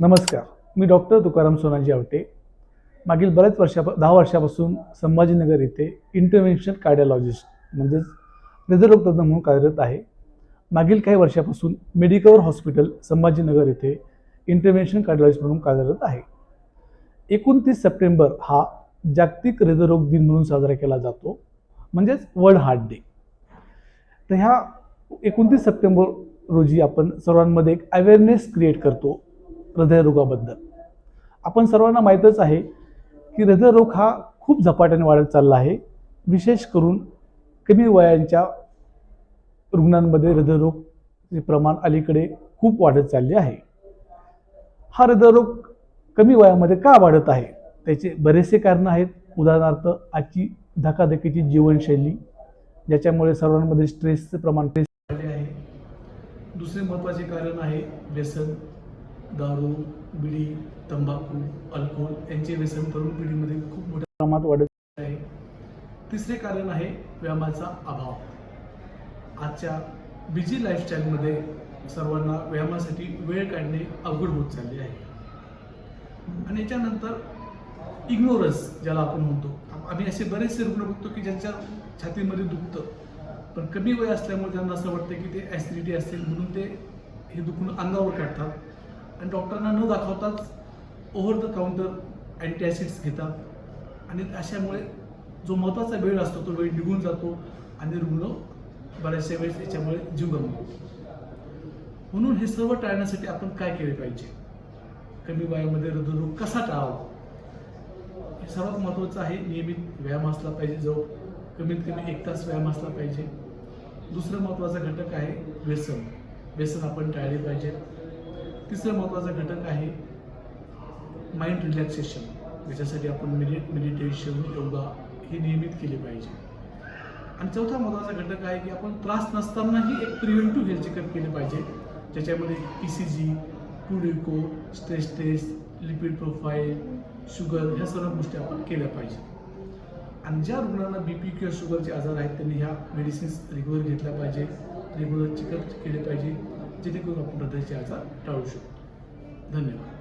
नमस्कार. मी डॉक्टर तुकाराम सोनाजी आवटे. मागील बऱ्याच वर्षा दहा वर्षापासून संभाजीनगर येथे इंटरव्हेन्शन कार्डिओलॉजिस्ट म्हणजेच हृदयरोग तज्ज्ञ म्हणून कार्यरत आहे. मागील काही वर्षापासून मेडिकवर हॉस्पिटल संभाजीनगर येथे इंटरव्हेन्शन कार्डिओलॉजिस्ट म्हणून कार्यरत आहे. एकोणतीस सप्टेंबर हा जागतिक हृदयरोग दिन म्हणून साजरा केला जातो. म्हणजेच वर्ल्ड हार्ट डे तर ह्या एकोणतीस सप्टेंबर रोजी आपण सर्वांमध्ये एक अवेअरनेस क्रिएट करतो. हृदयरोगाबद्दल. आपण सर्वांना माहीतच आहे की हृदयरोग हा खूप झपाट्याने वाढत चालला आहे. विशेष करून कमी वयांच्या रुग्णांमध्ये हृदयरोगचे प्रमाण अलीकडे खूप वाढत चालले आहे. हा हृदयरोग कमी वयामध्ये का वाढत आहे? त्याचे बरेचसे कारणं आहेत. उदाहरणार्थ आजची धकाधकीची जीवनशैली ज्याच्यामुळे सर्वांमध्ये स्ट्रेसचं प्रमाण वाढले आहे. दुसरे महत्त्वाचे कारण आहे व्यसन. दारू बिडी तंबाखू अल्कोहोल यांचे व्यसन तरुण पिढीमध्ये खूप मोठ्या प्रमाणात वाढत आहे. तिसरे कारण आहे व्यायामाचा अभाव. आजच्या बिझी लाईफस्टाईलमध्ये सर्वांना व्यायामासाठी वेळ काढणे अवघड होत चालले आहे. आणि याच्यानंतर इग्नोरन्स ज्याला आपण म्हणतो. आम्ही असे बरेचसे रुग्ण बघतो की ज्यांच्या छातीमध्ये दुखतं. पण कमी वय असल्यामुळे त्यांना असं वाटतं की ते ॲसिडिटी असेल म्हणून ते हे दुखणं अंगावर काढतात. आणि डॉक्टरांना न दाखवताच ओव्हर द काउंटर अँटीॲसिड्स घेतात. आणि अशामुळे जो महत्त्वाचा वेळ असतो तो वेळ निघून जातो आणि रुग्ण बऱ्याचशा वेळेस याच्यामुळे जीव गमवतो. म्हणून हे सर्व टाळण्यासाठी आपण काय केले पाहिजे? कमी वयामध्ये हृदयरोग कसा टाळावा? हे सर्वात महत्त्वाचं आहे नियमित व्यायाम असला पाहिजे जो कमीत कमी एक तास व्यायाम असला पाहिजे. दुसरं महत्त्वाचा घटक आहे व्यसन. व्यसन आपण टाळले पाहिजे. तिसरं महत्त्वाचा घटक आहे माइंड रिलॅक्सेशन ज्याच्यासाठी आपण मेडिट मेडिटेशन योगा हे नियमित केले पाहिजे. आणि चौथा महत्त्वाचा घटक आहे की आपण त्रास नसतानाही एक प्रिव्हेंटिव्ह हेल्थ चेकअप केले पाहिजे. ज्याच्यामध्ये P C G two stress test lipid profile sugar ह्या सर्व गोष्टी आपण केल्या पाहिजे. आणि ज्या रुग्णांना बी पी किंवा शुगरचे आजार आहेत त्यांनी ह्या मेडिसिन्स रेग्युलर घेतल्या पाहिजे. रेग्युलर चेकअप केले पाहिजे. जेणेकरून आपण हृदयाचे आजार टाळू शकतो. धन्यवाद.